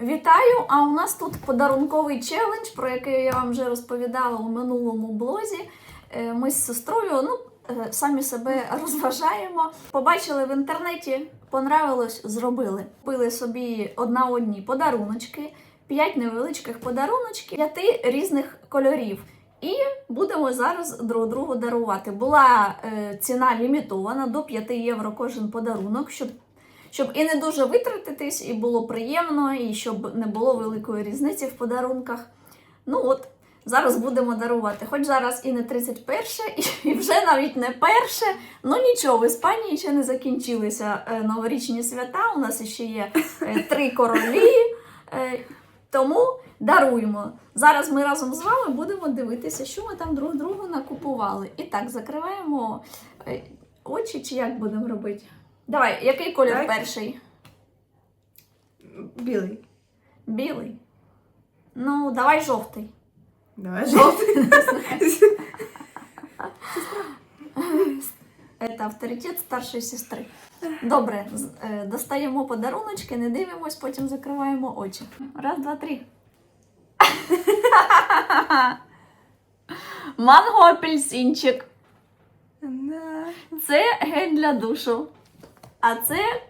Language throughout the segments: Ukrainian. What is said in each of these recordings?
Вітаю! А у нас тут подарунковий челендж, про який я вам вже розповідала у минулому блозі. Е, Ми з сестрою ну, е, самі себе розважаємо. Побачили в інтернеті, понравилось, зробили. Купили собі одна одні подаруночки, п'ять невеличких подаруночків, п'яти різних кольорів. І будемо зараз друг другу дарувати. Була е, ціна лімітована до 5 євро кожен подарунок, щоб щоб і не дуже витратитись, і було приємно, і щоб не було великої різниці в подарунках. Ну от, зараз будемо дарувати. Хоч зараз і не 31, і вже навіть не перше. Ну нічого, в Іспанії ще не закінчилися е, новорічні свята. У нас ще є е, три королі. Е, тому даруємо. Зараз ми разом з вами будемо дивитися, що ми там друг другу накупували. І так, закриваємо очі, чи як будемо робити? Давай, який колір Так. перший? Білий. Білий. Ну, давай жовтий. Давай жовтий. Це авторитет старшої сестри. Добре, з- е, достаємо подаруночки, не дивимось, потім закриваємо очі. Раз, два, три. Манго апельсинчик. На. Це гель для душу. А це.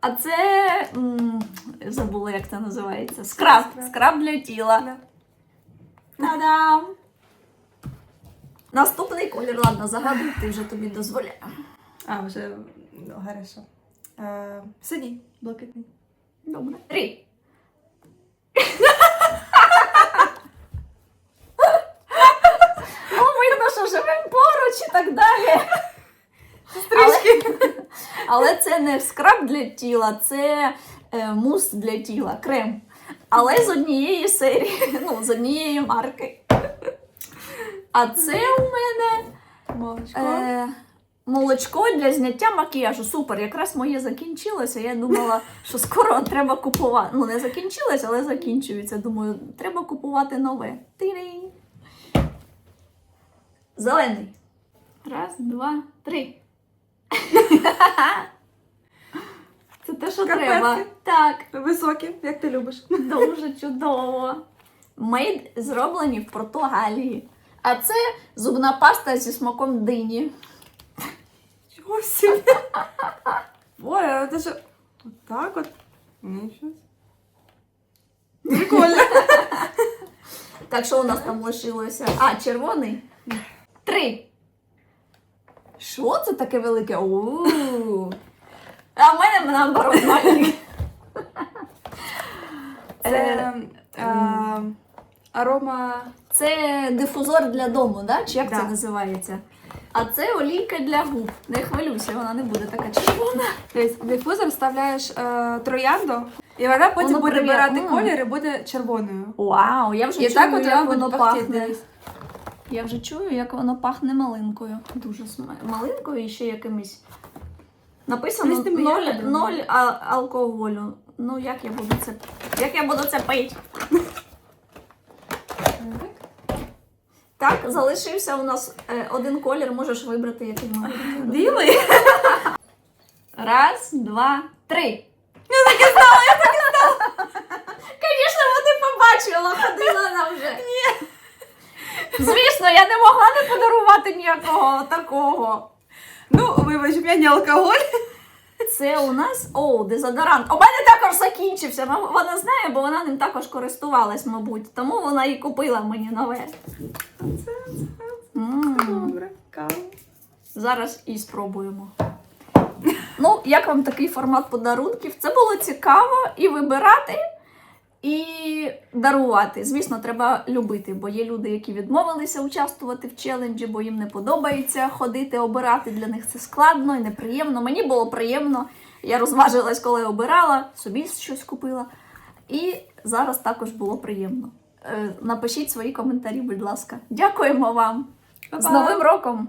А це. м, забула, як це називається. Скраб. Скраб. Для тіла. На. Та-дам! Наступний колір, ладно, загадуй, ти вже тобі дозволяю. А, вже ну, хорошо. Е, Синій, блакитний. Добре. Три. Ну, видно, що живемо поруч і так далі. Але, але це не скраб для тіла, це е, мус для тіла, крем. Але з однієї серії, ну, з однієї марки. А це у мене Молочко. Е, молочко для зняття макіяжу. Супер, якраз моє закінчилося. Я думала, що скоро треба купувати. Ну, не закінчилось, але закінчується. Думаю, треба купувати нове. Тирі. Зелений. Раз, два, три. Це те, що Шкарпетки. треба. Так, Високі, як ти любиш. дуже чудово. Мейд зроблені в Португалії. А це зубна паста зі смаком дині. Чого собі? Ой, а це що? Отак от? Нічого. Прикольно. Так, що у нас там лишилося? А, червоний? Три. Що це таке велике? У-у-у. А в мене наоборот маленький. Е, Це е, арома. Це дифузор для дому, да? чи як це називається? А це олійка для губ. Не хвилюйся, вона не буде така червона. Тобто дифузор вставляєш е, троянду, і вона потім Воно буде М. колір і буде червоною. Вау, я вже І чую, так от як воно пахти. пахне. Я вже чую, як воно пахне малинкою. Дуже сма- малинкою і ще якимось. Написано Листими ноль, ягодами. ноль а- алкоголю. Ну як я буду це. Як я буду це пити? Так, залишився у нас е, один колір, можеш вибрати, який будемо. Білий? Раз, два, три. Я так і знала, я так і знала. Звісно, вони побачила, ходила нам вже. Ні. Звісно, я не могла не подарувати ніякого такого. Ну, вибач, я не алкоголь. Це у нас о, дезодорант. У мене також закінчився. Вона знає, бо вона ним також користувалась, мабуть. Тому вона і купила мені нове. Це добре. Кава. Зараз і спробуємо. Ну, як вам такий формат подарунків? Це було цікаво і вибирати, і дарувати. Звісно, треба любити, бо є люди, які відмовилися участвувати в челенджі, бо їм не подобається ходити, обирати. Для них це складно і неприємно. Мені було приємно. Я розважилась, коли обирала, собі щось купила. І зараз також було приємно. Е, Напишіть свої коментарі, будь ласка. Дякуємо вам. З Па-па. Новим роком!